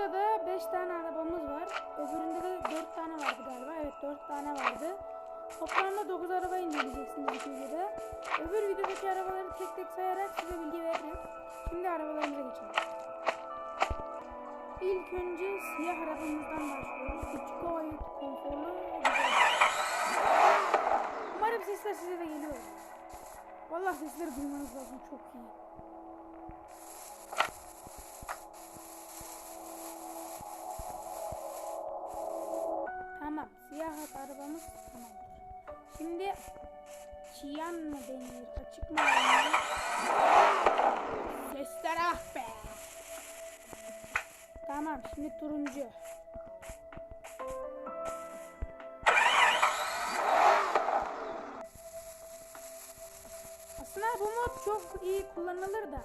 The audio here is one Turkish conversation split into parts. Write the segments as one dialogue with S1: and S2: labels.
S1: Bunda da 5 tane arabamız var. Öbüründe de 4 tane vardı galiba. Evet 4 tane vardı. Toplamda 9 araba inceleyeceksiniz iki videoda. Öbür videodaki arabaları tek tek sayarak size bilgi veririm. Şimdi arabalarımıza geçelim. İlk önce siyah arabamızdan başlıyoruz. Küçük gayet konforlu. Umarım sesler size de geliyor. Vallahi sesleri duymanız lazım çok iyi. Siyah arabamız tamamdır. Şimdi Çiyan mı denir? Açık mı denir? Sesler ah be. Tamam şimdi turuncu. Aslında bu mod çok iyi kullanılır da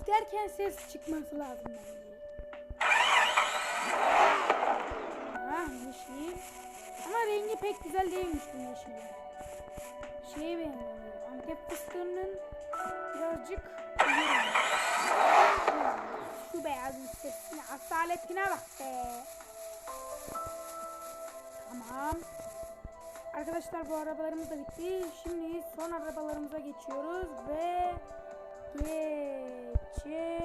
S1: giderken ses çıkması lazım bence. Pek güzel değilmiş bu yeşilin. Şeye benziyor. Antep fıstığının birazcık. Şu beyazın sesine asaletine bak be. Tamam. Arkadaşlar bu arabalarımız da bitti. Şimdi son arabalarımıza geçiyoruz ve geçelim.